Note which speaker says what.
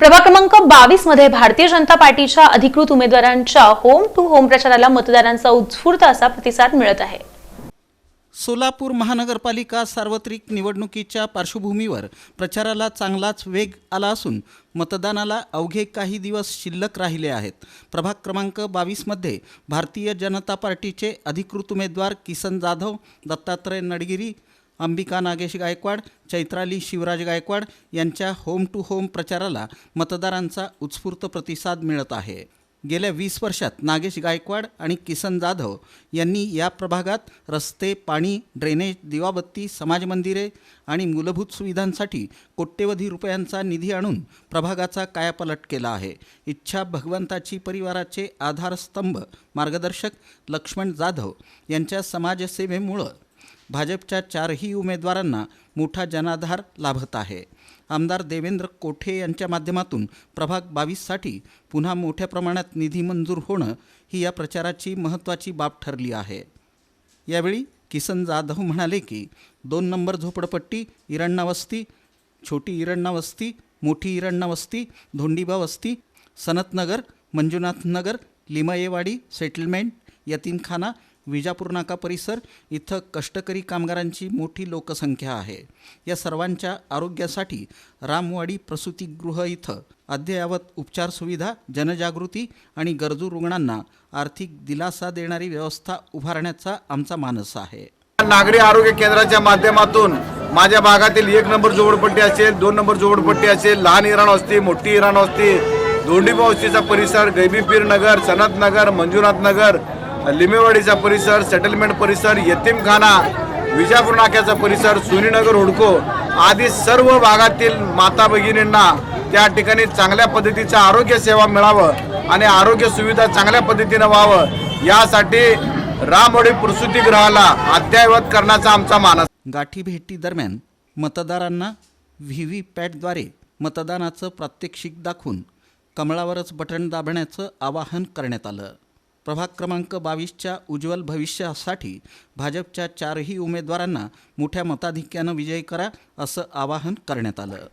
Speaker 1: प्रभाग क्रमांक बावीसमध्ये भारतीय जनता पार्टीच्या अधिकृत उमेदवारांच्या होम टू होम प्रचाराला मतदारांचा उत्स्फूर्त असा प्रतिसाद मिळत आहे.
Speaker 2: सोलापूर महानगरपालिका सार्वत्रिक निवडणुकीच्या पार्श्वभूमीवर प्रचाराला चांगलाच वेग आला असून मतदानाला अवघे काही दिवस शिल्लक राहिले आहेत. प्रभाग क्रमांक बावीसमध्ये भारतीय जनता पार्टीचे अधिकृत उमेदवार किसन जाधव दत्तात्रय नडगिरी अंबिका नागेश गायकवाड चैत्राली शिवराज गायकवाड यांच्या होम टू होम प्रचाराला मतदारांचा उत्स्फूर्त प्रतिसाद मिळत आहे. गेल्या वीस वर्षात नागेश गायकवाड आणि किसन जाधव यांनी या प्रभागात रस्ते पाणी ड्रेनेज दिवाबत्ती समाज मंदिरे आणि मूलभूत सुविधांसाठी कोट्यवधी रुपयांचा निधी आणून प्रभागाचा कायापलट केला आहे. इच्छा भगवंताची परिवाराचे आधारस्तंभ मार्गदर्शक लक्ष्मण जाधव यांच्या समाजसेवेमुळं भाजपच्या चारही उमेदवारांना मोठा जनाधार लाभत आहे. आमदार देवेंद्र कोठे यांच्या माध्यमातून प्रभाग बावीससाठी पुन्हा मोठ्या प्रमाणात निधी मंजूर होणं ही या प्रचाराची महत्त्वाची बाब ठरली आहे. यावेळी किसन जाधव म्हणाले की दोन नंबर झोपडपट्टी इरण्णा वस्ती छोटी इरण्णा वस्ती मोठी इरण्णा वस्ती धोंडीबा वस्ती सनतनगर मंजुनाथनगर लिमयेवाडी सेटलमेंट यतीमखाना विजापूर नाका परिसर इथं कष्टकरी कामगारांची मोठी लोकसंख्या आहे. या सर्वांच्या आरोग्यासाठी रामवाडी प्रसूतीगृह इथं अद्ययावत उपचार सुविधा जनजागृती आणि गरजू रुग्णांना आर्थिक दिलासा देणारी व्यवस्था उभारण्याचा आमचा मानस आहे.
Speaker 3: नागरी आरोग्य केंद्राच्या माध्यमातून माझ्या भागातील एक नंबर झोपडपट्टी असेल दोन नंबर झोपडपट्टी असेल लहान इराण असते मोठी इराण असते दोंडीबा वस्तीचा परिसर गैबीपीर नगर सनत नगर मंजुनाथ नगर लिमेवाडीचा परिसर सेटलमेंट परिसर यतीमखाना विजापूर नाक्याचा परिसर सुनीनगर हुडको आदी सर्व भागातील माता भगिनींना त्या ठिकाणी चांगल्या पद्धतीचं आरोग्य सेवा मिळावं आणि आरोग्य सुविधा चांगल्या पद्धतीनं व्हावं यासाठी रामवाडी प्रसूतीगृहाला अद्ययावत करण्याचा आमचा मानस
Speaker 2: गाठीभेटी दरम्यान मतदारांना व्ही व्ही पॅटद्वारे मतदानाचं प्रात्यक्षिक दाखवून कमळावरच बटण दाबण्याचं आवाहन करण्यात आलं. प्रभाग क्रमांक बावीसच्या उज्ज्वल भविष्यासाठी भाजपच्या चारही उमेदवारांना मोठ्या मताधिक्यानं विजयी करा असं आवाहन करण्यात आलं.